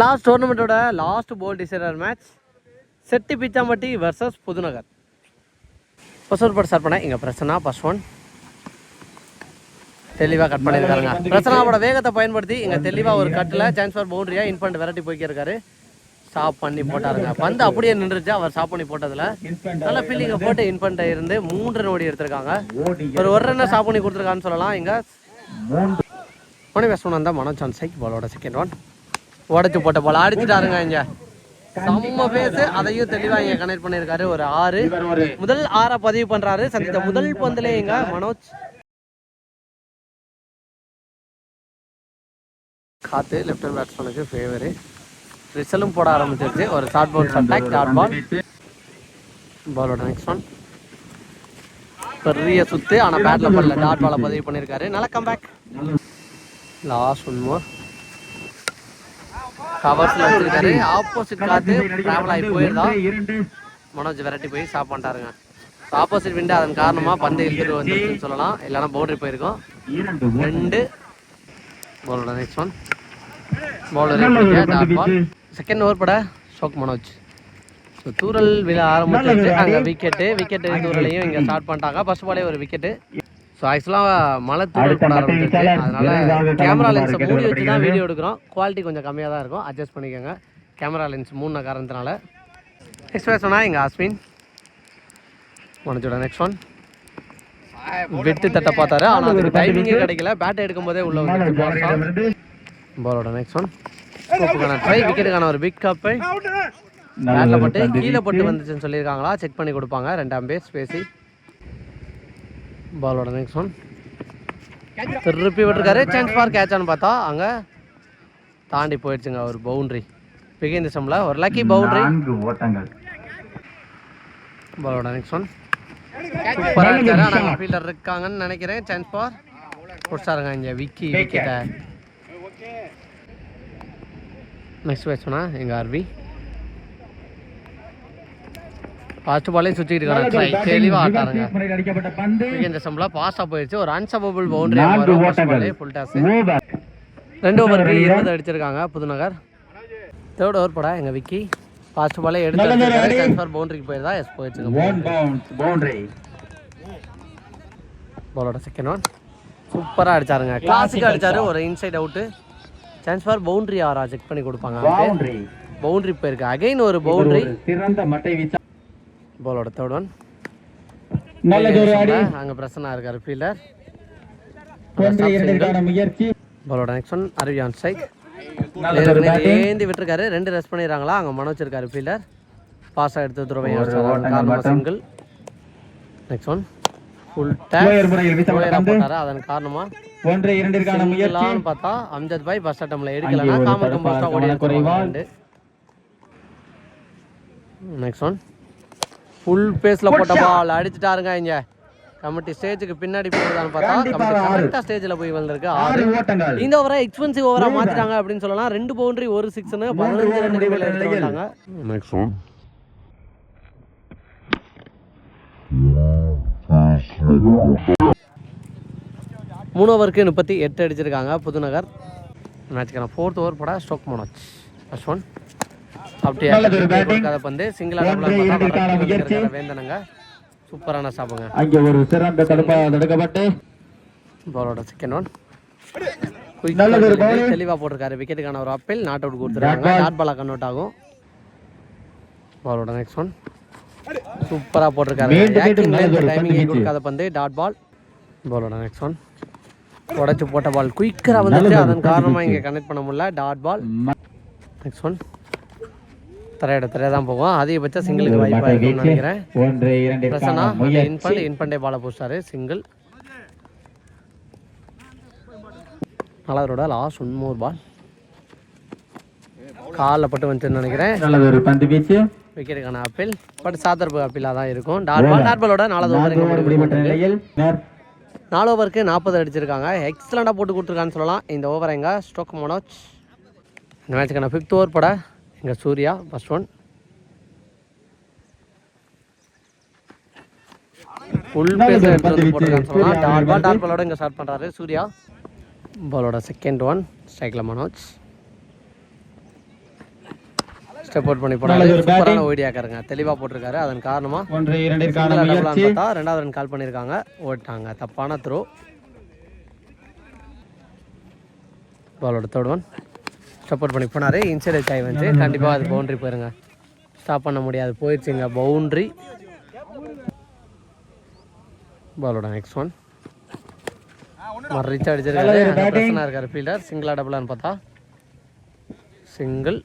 Last டோர்னமெண்ட்டோட last ball designer match Chetti Pichampatti versus Pudunagar. First ஒரு but start பண்ணேன் இங்கே Prasanna first one தெளிவாக cut பண்ணியிருக்காருங்க பிரச்சனாவோட வேகத்தை பயன்படுத்தி இங்கே தெளிவாக ஒரு கட்டில் சான்ஸ் ஃபார் பவுண்டரியாக இன் பண்ணிட்டு விரட்டி போய்க்கிருக்காரு. ஸ்டாப் பண்ணி போட்டாருங்க. பந்து அப்படியே நின்றுச்சு. அவர் ஸ்டாப் பண்ணி போட்டதில். நல்ல ஃபீலிங்கை போட்டு இன் பண்ணிட்டு இருந்து மூன்று ரன் ஓடி எடுத்திருக்காங்க ஒரு ஒரு ரன்னை ஸ்டாப் பண்ணி கொடுத்துருக்கான்னு சொல்லலாம் இங்கே. மணி பேசணும் வந்தால் மனோ சான்சைக் பாலோட செகண்ட் ஒன் உடச்சு போட்ட போல. அடிச்சுட்டாருங்க இங்க. செம்ம பேசு அதையும் தெளிவா இங்க கனெக்ட் பண்ணிருக்காரு ஒரு ஆறு. முதல் ஆறா பதிவு பண்றாரு. சந்தித்த முதல் பந்துல எங்க மனோஜ். காத்து லெஃப்ட் பேட்ஸ்மேனுக்கு ஃபேவரு ரிசலும் போட ஆரம்பிச்சிருச்சு. ஒரு short ball attack dot ball பாலோட நெக்ஸ்ட் ஒன் பெரிய சுத்து. ஆனா பேட்ல. பண்ணல டாட் பாலை பதிவு பண்ணியிருக்காரு. நல்ல கம்பேக் லாஸ்ட் ஒன் மோர் கவர்ஸ்ல வச்சிருக்காரு. ஆப்போசிட் காத்து டிராவல் ஆகி போயிருந்தா மனோஜ் விரட்டி போய் ஸ்டாப் பண்ணிட்டாருங்க. ஆப்போசிட் விண்டு அதன் காரணமா பந்து இழுத்துட்டு வந்துருக்குன்னு சொல்லலாம். இல்லைன்னா பவுண்டரி போயிருக்கும். ரெண்டு. பாலோட next one bowler ball second over பட ஷோக் மனோஜ் ஸோ தூரல் விழ ஆரம்பிச்சிருச்சு. அங்கே விக்கெட்டு விக்கெட்டு தூரலையும் இங்கே ஸ்டார்ட் பண்ணிட்டாங்க. ஃபர்ஸ்ட் பாலே ஒரு விக்கெட்டு ஸோ ஆக்சுவலாக மழை தூரல் போட ஆரம்பிச்சிருச்சு அதனால கேமரா லென்ஸை மூடி வச்சு தான் வீடியோ எடுக்கிறோம். குவாலிட்டி கொஞ்சம் கம்மியாக தான் இருக்கும். அட்ஜஸ்ட் பண்ணிக்கோங்க. கேமரா லென்ஸ் மூணு காரணத்தினால. நெக்ஸ்ட் சொன்னால் இங்கே அஸ்வின் மனோஜோட நெக்ஸ்ட் ஒன் விட்டு தட்ட பார்த்தாரு. ஆனால் அதுக்கு டைமிங்கே கிடைக்கல. பேட் எடுக்கும் போதே உள்ள வந்து பாலோட நெக்ஸ்ட் ஒன் ஸ்கோப்புக்கான ட்ரை விக்கெட்டுக்கான ஒரு பிக் கப்பு பேட்டில் பட்டு கீழே பட்டு வந்துச்சுன்னு சொல்லியிருக்காங்களா? செக் பண்ணி கொடுப்பாங்க. ரெண்டாம் பேஸ் பேசி. பாலோட நெக்ஸ்ட் ஒன் திருப்பி விட்டுருக்காரு. சான்ஸ் ஃபார் கேட்சான்னு பார்த்தா அங்கே தாண்டி போயிடுச்சுங்க ஒரு பவுண்ட்ரி பிகின் டிசம்பில் ஒரு லக்கி பவுண்ட்ரி ஓட்டங்கள். பாலோட நெக்ஸ்ட் ஒன் சூப்பராக இருக்காரு. ஆனால் ஃபீல்டர் இருக்காங்கன்னு நினைக்கிறேன். சான்ஸ் ஃபார் பிடிச்சாருங்க இங்கே விக்கி விக்கெட்டை நெக்ஸ்ட் பேட்ஸ்மனா எங்கள் ஆர்வி ஃபர்ஸ்ட் பாலே சுற்றிட்டு இருக்காங்க ட்ரை தெளிவாக ஆட்டாருங்க. இந்த சம்பளம் பாஸாக போயிடுச்சு ஒரு அன்சபபிள் பவுண்டரி ஃபுல் டாஸ் ரெண்டு ஓவருக்கு இருபது அடிச்சிருக்காங்க புதுநகர். தேர்ட் ஓவர் படா எங்கள் விக்கி. ஃபர்ஸ்ட் பாலே எடுத்து நல்லது, அடிச்சிருக்காரு. ready. சான்ஸ் ஃபார் பவுண்டரிக்கு போயிருந்தா எஸ் போயிடுச்சுங்க பவுண்டரி பாலோட செகண்ட் ஒன் சூப்பராக அடிச்சாருங்க. கிளாசிக்காக அடிச்சாரு. ஒரு inside out chance for boundary ஆரா செக் பண்ணி கொடுப்பாங்க. பவுண்டரி பவுண்டரி போயிருக்கு. அகைன் ஒரு பவுண்டரி சிறந்த மட்டை வீச்சா பாலோட தேர்ட் ஒன் அங்கே பிரசன்னா இருக்காரு ஃபீல்டர் முயற்சி. பாலோட நெக்ஸ்ட் ஒன் அரவியான் ஸ்ட்ரைக் நல்லதொரு batting. ஏந்தி விட்டுருக்காரு. ரெண்டு ரெஸ்ட் பண்ணிடுறாங்களா? அங்கே மனோஜ் இருக்காரு ஃபீல்டர் பாஸ் எடுத்து துறவையும் ஒரு ஓட்டங்கள் காரணம் மட்டும். Single next one full. போட்டாரு. அதன் காரணமா? ஒன்று இரண்டிற்கான முயற்சி. பார்த்தா அம்ஜத் பாய் ஃபர்ஸ்ட் அட்டம்ல ஒரு காமன் கம்போஸ்டா ஓடி கவனக்குறைவால். நெக்ஸ்ட் ஒன் ஃபுல் பேஸ்ல போட்ட பால் அடிச்சுட்டாருங்க இங்க. கமிட்டி ஸ்டேஜுக்கு பின்னாடி போகுதான்னு பார்த்தா கமிட்டி ஆறு. கரெக்டா ஸ்டேஜ்ல போய் வந்திருக்கு. ஆறு. இந்த ஓவரை எக்ஸ்பென்சிவ் ஓவரா மாத்திட்டாங்க அப்படின்னு சொல்லலாம். ரெண்டு பவுண்டரி ஒரு சிக்ஸ்னு பதினஞ்சு ரன் நிலையில எடுத்து. வந்தாங்க. மூணு ஓவருக்கு முப்பத்தி எட்டு அடிச்சிருக்காங்க புதுநகர். மேட்ச்க்கான ஃபோர்த் ஓவர் பட ஸ்டோக் மனோஜ் ஃபர்ஸ்ட் ஒன் கொடுக்காத பந்து சிங்கிள் ஒன்று இரண்டிற்கான முயற்சி. வேந்தனங்க. சூப்பரான சாப்புங்க அங்கே ஒரு சிறந்த தடுப்பாக தடுக்கப்பட்டு. பாலோட செகண்ட் ஒன் நல்லதொரு bowling. தெளிவா போட்டிருக்காரு. விக்கெட்டுக்கான ஒரு அப்பீல் நாட் அவுட் கொடுத்துருக்காங்க. டாட் பாலா கன்வெர்ட் ஆகும். பாலோட நெக்ஸ்ட் ஒன் சூப்பரா போட்டிருக்காரு. டைமிங். கொடுக்காத பந்து டாட் பால் பாலோட நெக்ஸ்ட் ஒன் உடைச்சு போட்ட பால் குயிக்கரா வந்துச்சு. நல்லது, அதன் பந்து காரணமா வீச்சு. இங்க கனெக்ட் பண்ண முடியல. டாட் பால் நெக்ஸ்ட் ஒன் தரையோட தரையா தான் போகும். அதிகபட்ச சிங்கிளுக்கு ஒரு வாய்ப்பா மட்டை இருக்கும்னு. நினைக்கிறேன். ஒன்று பிரசன்னா இரண்டிற்கான இன் பண்ணி முயற்சி. இன் பண்ணே பாலை போட்டாரு சிங்கிள் நல்லாரோட லாஸ்ட் ஒன் மோர் பால் காலில் பட்டு வந்துச்சுன்னு நினைக்கிறேன். நல்லதொரு பந்து வீச்சு. விக்கெட்டுக்கான அப்பீல் பட் சாத்தரப்பு அப்பீலாக தான் இருக்கும். டாட் பால் டாட் பாலோட நாலாவது ஓவர் நாலு ஓவருக்கு நாற்பது அடிச்சிருக்காங்க. எக்ஸலண்டாக போட்டு கொடுத்துருக்கான்னு சொல்லலாம். இந்த ஓவர் எங்க ஸ்டோக் மனோஜ் இந்த மேட்சுக்கான ஃபிஃப்த் ஓவர் பட எங்க Surya first one full pace எடுத்து போட்டிருக்கான்னு. சொல்லலாம் பால் பாலோட இங்கே ஸ்டார்ட் பண்ணுறாரு சூர்யா. பாலோட செகண்ட் ஒன் ஸ்ட்ரைக்கில் மனோஜ் ஸ்டெப் அவுட் பண்ணி போனாரு சூப்பரான ஓடியாக்காருங்க தெளிவாக போட்டிருக்காரு. அதன் காரணமாக ரெண்டாவது ரன் கால் பண்ணியிருக்காங்க ஓட்டாங்க தப்பான த்ரோ பாலோட தேர்ட் ஒன் சப்போர்ட் பண்ணி போனார். இன்சைடு சாய் வந்து கண்டிப்பாக அது பவுண்ட்ரி போயிருங்க ஸ்டாப் பண்ண முடியாது. போயிடுச்சுங்க. பவுண்ட்ரி பாலோட நெக்ஸ்ட் ஒன் ரீச் அடிச்சிருக்காரு பிரச்சனை இருக்காரு. ஃபீல்டர் சிங்கிளா டபுளான்னு பார்த்தா. சிங்கிள்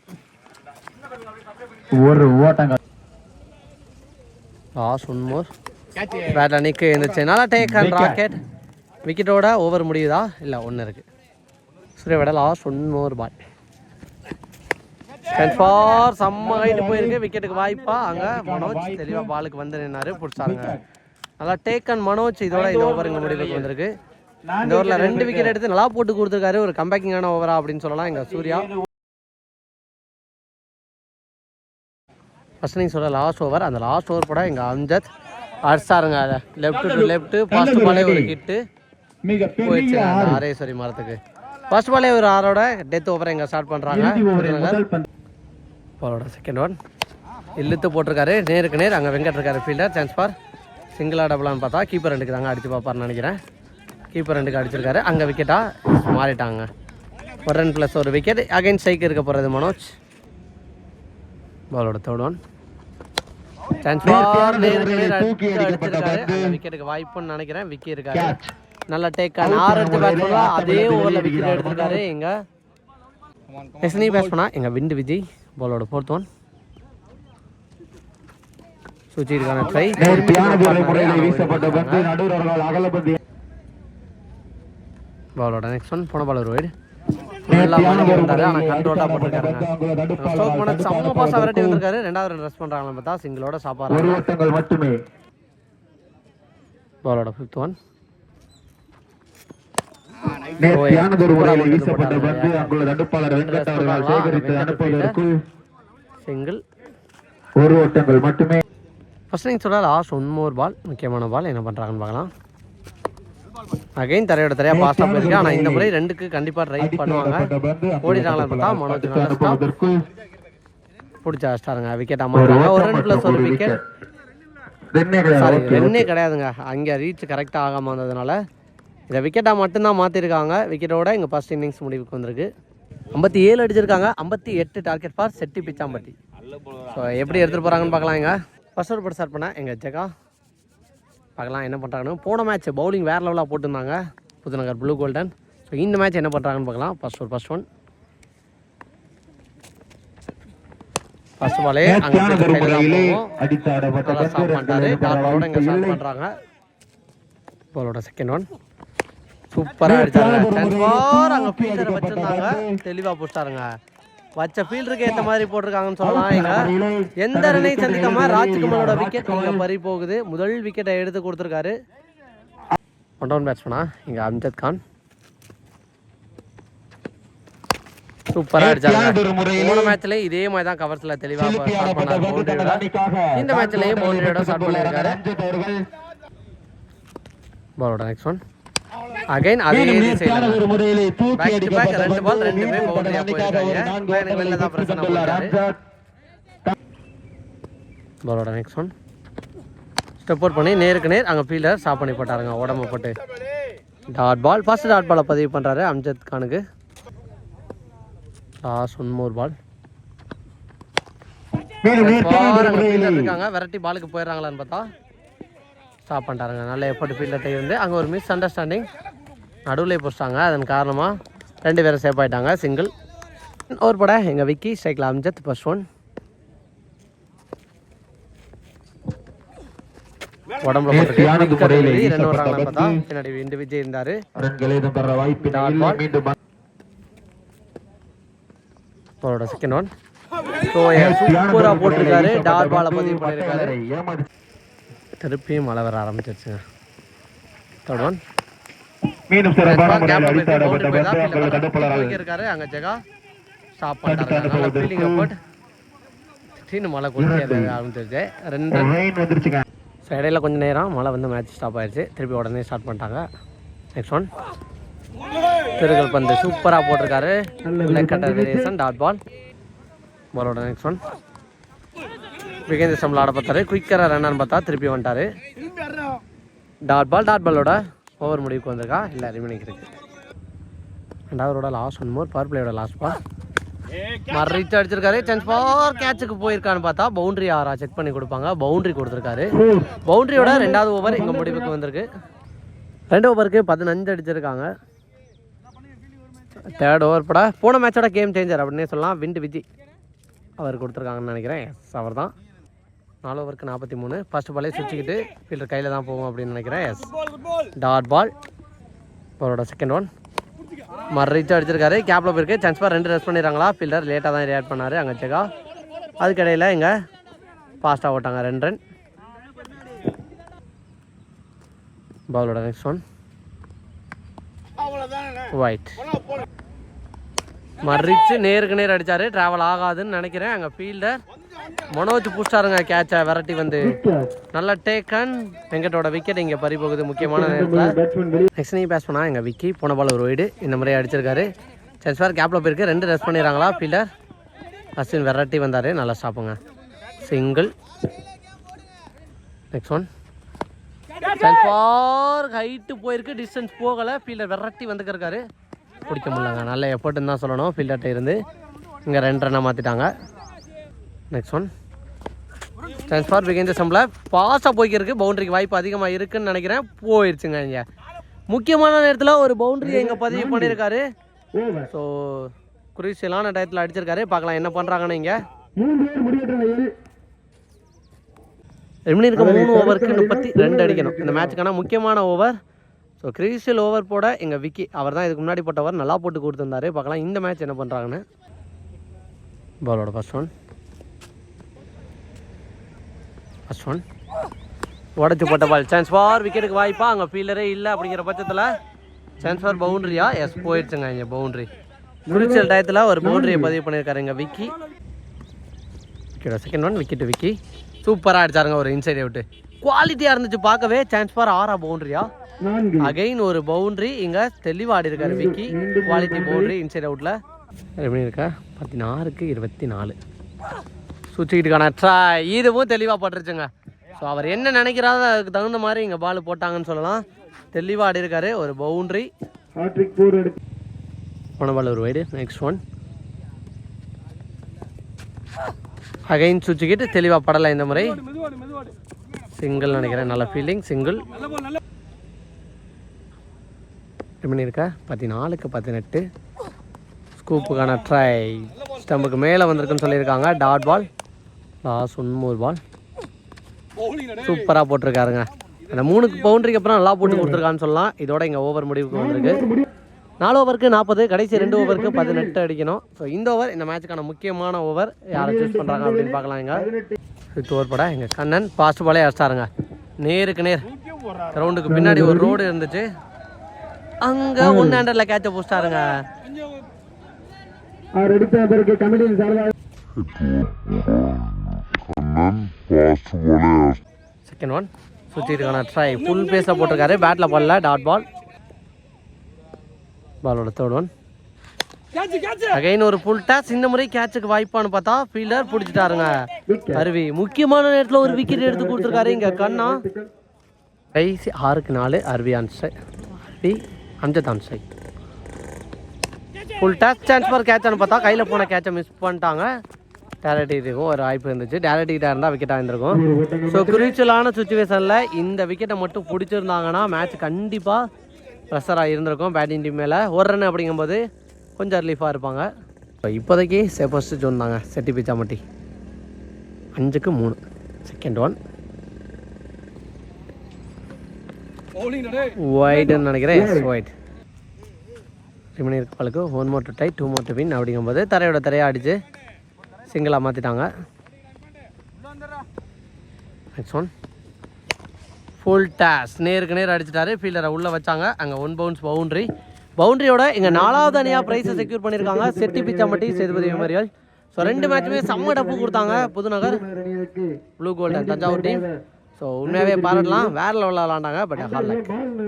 ஒரு ஓட்டங்கள் லாஸ் ஒன் மோர் பேட்டில் நிற்க இருந்துச்சு. நல்லா டேக் அண்ட் ராக்கெட் விக்கெட்டோட ஓவர் முடியுதா? இல்லை ஒன்று இருக்குது சூரிய விட last one more ball for செம்ம ஹைட்டு போயிருக்கு விக்கெட்டுக்கு வாய்ப்பா. அங்கே மனோஜ் தெளிவாக பாலுக்கு வந்து நின்னாரு பிடிச்சாங்க நல்லா டேக் அண்ட் மனோஜ் இதோட இந்த ஓவர் இங்கே முடிவுக்கு வந்திருக்கு. இந்த ஓவரில் ரெண்டு விக்கெட் எடுத்து நல்லா போட்டு கொடுத்துருக்காரு. ஒரு கம்பேக்கிங்கான ஓவரா அப்படின்னு சொல்லலாம் எங்கள் சூர்யா. ஃபர்ஸ்ட் நீங்கள் சொல்ல லாஸ்ட் ஓவர் அந்த லாஸ்ட் ஓவர் கூட எங்கள் அம்ஜத் அடிச்சாருங்க அதை. லெஃப்ட் டு லெஃப்ட் ஃபர்ஸ்ட் பாலே ஒரு ஹிட்டு போயிடுச்சு ஆரேஸ்வரி மரத்துக்கு. ஃபர்ஸ்ட் பாலே ஒரு ஆரோட டெத் ஓவர் எங்க ஸ்டார்ட் பண்ணுறாங்க பாலோட செகண்ட் ஒன் இழுத்து போட்டிருக்காரு. நேருக்கு நேர் அங்கே வெங்கட் இருக்காரு. ஃபீல்டர் சான்ஸ் ஃபார் சிங்கிளா டபுளான்னு பார்த்தா கீப்பர் ரெண்டுக்கு தாங்க அடிச்சு பார்ப்பாருன்னு நினைக்கிறேன். கீப்பர் ரெண்டுக்கு அடிச்சிருக்காரு. அங்கே விக்கெட்டா மாறிட்டாங்க. ஒரு ரன் ப்ளஸ் ஒரு விக்கெட் அகைன் ஸ்ட்ரைக் இருக்க போகிறது மனோஜ். பாலோட தேர்ட் ஒன் விக்கெட்டுக்கு வாய்ப்புன்னு நினைக்கிறேன். விக்கி இருக்காரு நல்ல டேக் பேட் பண்ணுவா அதே ஓவரில் விக்கெட் எடுத்திருக்காரு. எங்க எஸ்னி பேட்ஸ் பண்ணா. எங்க விண்டு விஜய். பாலோட ஃபோர்த் ஒன் சுச்சிருக்கான ட்ரை நேர்த்தியான வீரர் முறையில் வீசப்பட்ட பந்து. நடுவர் அவர்கள் பாலோட நெக்ஸ்ட் ஒன் போன பால் ஒரு வைடு நேர்த்தியான ஆனால் முறையில் கண்ட்ரோலாக அடிக்கப்பட்ட போட்டிருக்காங்க பண்ண செம்ம பாஸ் வந்திருக்காரு. ரெண்டாவது ரன் ரெஸ்ட் பார்த்தா. சிங்கிளோட ஒரு சாப்பாடு மட்டுமே. பாலோட ஃபிஃப்த் ஒன் நேர்த்தியான ஒரு முறையில் வீசப்பட்ட பந்து அங்குள்ள தடுப்பாளர் வெங்கட் அவர்கள் சேகரித்து அனுப்புவதற்குள் சிங்கிள் ஒரு ஓட்டங்கள் மட்டுமே. ஃபர்ஸ்ட் நீங்கள் சொல்ல லாஸ்ட் ஒன் மோர் பால் முக்கியமான பால். என்ன பண்ணுறாங்கன்னு பார்க்கலாம். அகைன் தரையோட தரையா பாஸ்டாக போயிருக்கு ஆனால் இந்த முறை ரெண்டுக்கு கண்டிப்பாக ட்ரை பண்ணுவாங்க. பந்து ஓடிட்டாங்களான்னு பார்த்தா மனோஜ் நல்ல பிடிச்ச அடிச்சிட்டாருங்க விக்கெட் அம்மாங்க ஒரு ரன் ப்ளஸ் ஒரு விக்கெட். சாரி ரன்னே கிடையாதுங்க. அங்கே ரீச் கரெக்டாக ஆகாமல் வந்ததுனால இதை விக்கெட்டாக மட்டும்தான் மாற்றிருக்காங்க விக்கெட்டோட இங்கே ஃபர்ஸ்ட் இன்னிங்ஸ் முடிவுக்கு வந்திருக்கு. ஐம்பத்தி ஏழு அடிச்சிருக்காங்க. ஐம்பத்தி எட்டு target for Chetti Pichampatti. So எப்படி எடுத்துகிட்டு போகிறாங்கன்னு பார்க்கலாம் எங்க ஃபர்ஸ்ட் ஒரு பட் ஸ்டார்ட் பண்ணேன் எங்கள் ஜெகா. பார்க்கலாம் என்ன பண்ணுறாங்கன்னு போன மேட்ச் பவுலிங் வேறு லெவலாக போட்டிருந்தாங்க. புதுநகர் ப்ளூ கோல்டன் ஸோ இந்த மேட்ச் என்ன பண்ணுறாங்கன்னு பார்க்கலாம். ஃபர்ஸ்ட் ஒரு ஃபர்ஸ்ட் ஒன் ஃபர்ஸ்ட் பாலே அங்கே நல்லா ஸ்டாப் பண்ணிட்டாரு பெற டாட்டோட இங்கே ஸ்டார்ட் பண்ணுறாங்க பாலோட செகண்ட் ஒன் சூப்பராக அடிச்சாங்க அங்கே ஃபீல்டரை வச்சிருந்தாங்க. தெளிவாக பிடிச்சாருங்க வச்ச ஃபீல்டருக்கு ஏற்ற மாதிரி போட்டிருக்காங்கன்னு சொல்லலாம். எங்க எந்த ரனையும் சந்திக்காம ராஜ்குமாரோட விக்கெட் இங்கே பறி போகுது. முதல் விக்கெட்டை எடுத்து கொடுத்துருக்காரு. ஒன் டவுன் பேட்ஸ்மனா இங்கே அம்ஜத் கான். சூப்பராக அடிச்சாங்க போன மேட்ச்ல இதே மாதிரி தான் கவர்ஸ்ல ஸ்டார்ட் பண்ணாரு பவுண்டரியோட அணிக்காக இந்த மேட்ச்லயும் பவுண்டரியோட ஸ்டார்ட் பண்ணியிருக்காரு. ரஞ்சித் அவர்கள். பாலோட நெக்ஸ்ட் ஒன் அகைன் அதே ஒரு முறையிலே தூக்கி அடிக்கப்பட்ட ரெண்டு பந்து ரெண்டுமே ஒரு போயிருக்காங்க. ஓட்டங்களை வெளில தான் பிரச்சனை போட்டாரு. பாலோட நெக்ஸ்ட் ஒன் ஸ்டெப் அவுட் பண்ணி நேருக்கு நேர் அங்கே ஃபீல்டர் ஸ்டாப் பண்ணி போட்டாருங்க. உடம்பு போட்டு. டாட் பால் ஃபர்ஸ்ட் டாட் பாலை பதிவு பண்ணுறாரு அம்ஜத் கானுக்கு. லாஸ்ட் ஒன் மோர் பால் இருக்காங்க. விரட்டி பாலுக்கு போயிடுறாங்களான்னு பார்த்தா. ஸ்டாப் பண்ணிட்டாருங்க. நல்ல எஃபர்ட் ஃபீல்டர்கிட்ட இருந்து அங்கே ஒரு மிஸ் அண்டர்ஸ்டாண்டிங் நடுவில் பிடிச்சிட்டாங்க அதன் காரணமாக ரெண்டு பேரும் சேஃப் ஆயிட்டாங்க. சிங்கிள் ஒரு பட. எங்கள் விக்கி ஸ்ட்ரைக்கில் அம்ஜத் ஃபர்ஸ்ட் ஒன் உடம்புல ரெண்டு வர்றாங்கன்னு பார்த்தா பந்து. பின்னாடி இந்த விஜய் இருந்தார். அவரோட செகண்ட் ஒன் ஸோ சூப்பராக போட்டிருக்காரு. டாட் பாலை பதிவு பண்ணியிருக்காரு திருப்பியும் மழை வர ஆரம்பிச்சிருச்சுங்க. ஒன் மீண்டும் சிறப்பான முறையில் அடித்தாடப்பட்ட பந்து அங்குள்ள தடுப்பாளரால் இருக்காரு அங்க ஜெகா ஸ்டாப் அப்பாட் திடீர்னு மழை குளிக்க ஆரம்பிச்சிருச்சு. ரெண்டு. ரெயின் வந்துருச்சுங்க. ஸோ இடையில கொஞ்ச நேரம் மழை வந்து மேட்ச் ஸ்டாப் ஆயிடுச்சு திருப்பி உடனே ஸ்டார்ட் பண்ணிட்டாங்க. நெக்ஸ்ட் ஒன் திருகல் பந்து சூப்பராக போட்டிருக்காரு. லெக் வேரியேஷன் டாட் பால் பாலோட நெக்ஸ்ட் ஒன் விகேந்திர சம்பளம் ஆட பார்த்தாரு. குயிக்கராக ரன்னான்னு பார்த்தா திருப்பி வந்துட்டாரு. டாட் பால் டாட் பாலோட ஓவர் முடிவுக்கு வந்திருக்கா? இல்லை ரிமைனிங் இருக்கு. ரெண்டாவதோட லாஸ்ட் ஒன் மோர் பவர் பிளேயோட லாஸ்ட் பால் மறைச்சு அடிச்சிருக்காரு. சான்ஸ் ஃபார் கேட்சுக்கு போயிருக்கான்னு பார்த்தா பவுண்டரி ஆறா செக் பண்ணி கொடுப்பாங்க. பவுண்டரி கொடுத்துருக்காரு. பவுண்டரியோட ரெண்டாவது ஓவர் இங்கே முடிவுக்கு வந்திருக்கு. ரெண்டு ஓவருக்கு பதினஞ்சு அடிச்சிருக்காங்க. தேர்ட் ஓவர் பட போன மேட்சோட கேம் சேஞ்சர் அப்படின்னே சொல்லலாம். விண்டு விஜி அவர் கொடுத்துருக்காங்கன்னு நினைக்கிறேன். அவர் தான் நாலு ஓவருக்கு நாற்பத்தி மூணு. ஃபர்ஸ்ட் பாலே சுவிச்சுக்கிட்டு ஃபீல்டர் கையில் தான் போகும் அப்படின்னு நினைக்கிறேன். எஸ் டாட் பால் அவரோட செகண்ட் ஒன் மறைச்சு அடிச்சிருக்காரு. கேப்பில் போயிருக்கு. சான்ஸ் பார் ரெண்டு ரெஸ்ட் பண்ணிடுறாங்களா? ஃபீல்டர் லேட்டாக தான் ரியாக்ட் பண்ணார். அங்கே செக்கா அதுக்கடையில் இங்கே ஃபாஸ்ட்டாக ஓட்டாங்க. ரெண்டு ரன் பாலோட நெக்ஸ்ட் ஒன் ஒயிட் மறிச்சு நேருக்கு நேர் அடிச்சாரு. டிராவல் ஆகாதுன்னு நினைக்கிறேன். அங்கே ஃபீல்டர் மனோஜ் புஷ்டாருங்க கேட்சை விரட்டி வந்து. நல்ல டேக்கன் வெங்கட்டோட விக்கெட் இங்கே பறி போகுது முக்கியமான நேரத்தில். நெக்ஸ்ட் நீ பேஸ் பண்ணா எங்கள் விக்கி போன பால் ஒரு ஒய்டு இந்த முறை அடிச்சிருக்காரு. சான்ஸ் ஃபார் கேப்பில் போயிருக்கு. ரெண்டு ரெஸ்ட் பண்ணிடுறாங்களா ஃபீல்டர் அஸ்வின் விரட்டி வந்தார். நல்லா ஸ்டாப்புங்க single next one chance for height போயிருக்கு. டிஸ்டன்ஸ் போகலை. ஃபீல்டர் விரட்டி வந்துக்கிருக்காரு. பிடிக்க முடியலங்க. நல்ல எஃபர்ட்னு தான் சொல்லணும். ஃபீல்டர்கிட்ட இருந்து இங்கே ரெண்டு ரன்னாக மாற்றிட்டாங்க நெக்ஸ்ட் ஒன் சான்ஸ் ஃபார் பிகின் சம்பளம் பாஸாக போய்க்கிருக்கு. பவுண்டரிக்கு வாய்ப்பு அதிகமாக இருக்குன்னு நினைக்கிறேன். போயிடுச்சுங்க இங்கே. முக்கியமான நேரத்தில் ஒரு பவுண்டரி இங்கே பதிவு பண்ணியிருக்காரு ஸோ குரூசியலான டயத்தில் அடிச்சிருக்காரு. பார்க்கலாம் என்ன பண்ணுறாங்கன்னு இங்கே. ரெண்டு இருக்க மூணு ஓவருக்கு முப்பத்தி ரெண்டு அடிக்கணும். இந்த மேட்சுக்கான முக்கியமான ஓவர் ஸோ கிரீசியல் ஓவர் போட எங்கள் விக்கி அவர் தான் இதுக்கு முன்னாடி போட்டவர் நல்லா போட்டு கொடுத்துருந்தாரு. பார்க்கலாம் இந்த மேட்ச் என்ன பண்ணுறாங்கன்னு பாலோட ஃபர்ஸ்ட் ஒன் ஃபர்ஸ்ட் ஒன் உடச்சி போட்ட பால் சான்ஸ் ஃபார் விக்கெட்டுக்கு வாய்ப்பா? அங்கே ஃபீல்டரே இல்லை அப்படிங்கிற பட்சத்தில் சான்ஸ் ஃபார் பவுண்ட்ரியா எஸ் போயிடுச்சுங்க இங்கே பவுண்ட்ரி குரூசியல் டயத்தில் ஒரு பவுண்டரியை பதிவு பண்ணியிருக்காரு எங்கள் விக்கி. விக்கெட் செகண்ட் ஒன் விக்கெட்டு விக்கி. சூப்பராக அடிச்சாருங்க ஒரு இன்சைடை விட்டு குவாலிட்டியாக இருந்துச்சு பார்க்கவே. சான்ஸ் ஃபார் ஆறா பவுண்டரியா அகைன் ஒரு பவுண்டரி இங்கே தெளிவாக ஆடி இருக்காரு விக்கி. குவாலிட்டி பவுண்டரி இன்சைட் அவுட்டில் எப்படி இருக்கா? பதினாறுக்கு இருபத்தி நாலு. சுற்றிக்கிட்டுக்கான ட்ரா இதுவும் தெளிவாக போட்டுருச்சுங்க. ஸோ அவர் என்ன நினைக்கிறாரோ அதுக்கு தகுந்த மாதிரி இங்கே பால் போட்டாங்கன்னு சொல்லலாம். தெளிவாக ஆடி இருக்காரு. ஒரு பவுண்டரி போன பால் ஒரு வைடு நெக்ஸ்ட் ஒன் அகைன் சுற்றிக்கிட்டு தெளிவாக படலை இந்த முறை. சிங்கிள் நினைக்கிறேன். நல்ல ஃபீலிங் சிங்கிள் எப்படி இருக்கா? பதினாலுக்கு பதினெட்டு. ஸ்கூப்புக்கான ட்ரை ஸ்டம்புக்கு மேலே வந்திருக்குன்னு சொல்லியிருக்காங்க. டாட் பால் லாஸ் ஒன்மூர் பால் சூப்பராக போட்டிருக்காருங்க. அந்த மூணுக்கு பவுண்டரிக்கு அப்புறம் நல்லா போட்டு கொடுத்துருக்கான்னு சொல்லலாம். இதோட இங்கே ஓவர் முடிவுக்கு வந்திருக்கு. நாலு ஓவருக்கு நாற்பது கடைசி ரெண்டு ஓவருக்கு பதினெட்டு அடிக்கணும். ஸோ இந்த ஓவர் இந்த மேட்சுக்கான முக்கியமான ஓவர் யாரை சூஸ் பண்ணுறாங்க அப்படின்னு பார்க்கலாம் இங்கே. ஃபிஃப்த் ஓவர் பட எங்கள் கண்ணன் ஃபாஸ்ட் பாலே அடிச்சாருங்க நேருக்கு நேர். கிரவுண்டுக்கு பின்னாடி ஒரு ரோடு இருந்துச்சு. அங்கே ஒன் ஹண்ட்ரட்ல கேட்ச போஸ்டாருங்க அவர் எடுத்த பிறகு கமிட்டியின் சார்பாக செகண்ட் ஒன் சுற்றி இருக்கான ட்ரை ஃபுல் பேஸாக போட்டிருக்காரு. பேட்டில் பால்ல டாட் பால் பாலோட தேர்ட் ஒன் அகைன் ஒரு ஃபுல் டாஸ் இந்த முறை கேட்சுக்கு வாய்ப்பான்னு பார்த்தா ஃபீல்டர் பிடிச்சிட்டாருங்க. அருவி. முக்கியமான நேரத்தில் ஒரு விக்கெட் எடுத்து கொடுத்துருக்காரு. இங்கே கண்ணா. கடைசி ஆறுக்கு நாலு. அருவி ஆன் சை அருவி Amjad on side full toss chance for கேட்ச்னு பார்த்தா கையில் போன கேட்சை மிஸ் பண்ணிட்டாங்க. டேரக்ட் இதுக்கும் ஒரு வாய்ப்பு இருந்துச்சு. டேரக்ட் கிட்ட இருந்தால் விக்கெட்டாக இருந்திருக்கும் ஸோ குரூச்சலான சுச்சுவேஷனில் இந்த விக்கெட்டை மட்டும் பிடிச்சிருந்தாங்கன்னா மேட்ச் கண்டிப்பாக ப்ரெஷராக இருந்திருக்கும் பேட்டிங் டீம் மேலே. ஒரு ரன் அப்படிங்கும்போது கொஞ்சம் ரிலீஃபாக இருப்பாங்க. ஸோ இப்போதைக்கு சேஃபஸ்ட் ஜோன் தாங்க. செட்டி பிச்சாமட்டி. அஞ்சுக்கு மூணு. செகண்ட் ஒன் ஒயிட்னு நினைக்கிறேன். ஒயிட் ரிமனி பாலுக்கு one more to tie two more to win அப்படிங்கும்போது தரையோட தரையாக அடித்து சிங்கிளாக மாற்றிட்டாங்க நெக்ஸ்ட் ஒன் ஃபுல் டேஸ் நேருக்கு நேர் அடிச்சிட்டாரு. ஃபீல்டரை உள்ளே வச்சாங்க. அங்கே ஒன் பவுன்ஸ் பவுண்ட்ரி பவுண்டரியோட இங்கே நாலாவது அணியாக ப்ரைஸை செக்யூர் பண்ணியிருக்காங்க செட்டி பிச்சாமட்டி சேதுபதி மெமோரியல். ஸோ ரெண்டு மேட்சுமே செம்ம டப்பு கொடுத்தாங்க. Pudunagar blue golden Thanjavur team so உண்மையாகவே பாராட்டலாம். வேற லெவலில் விளாண்டாங்க பட் ஹால்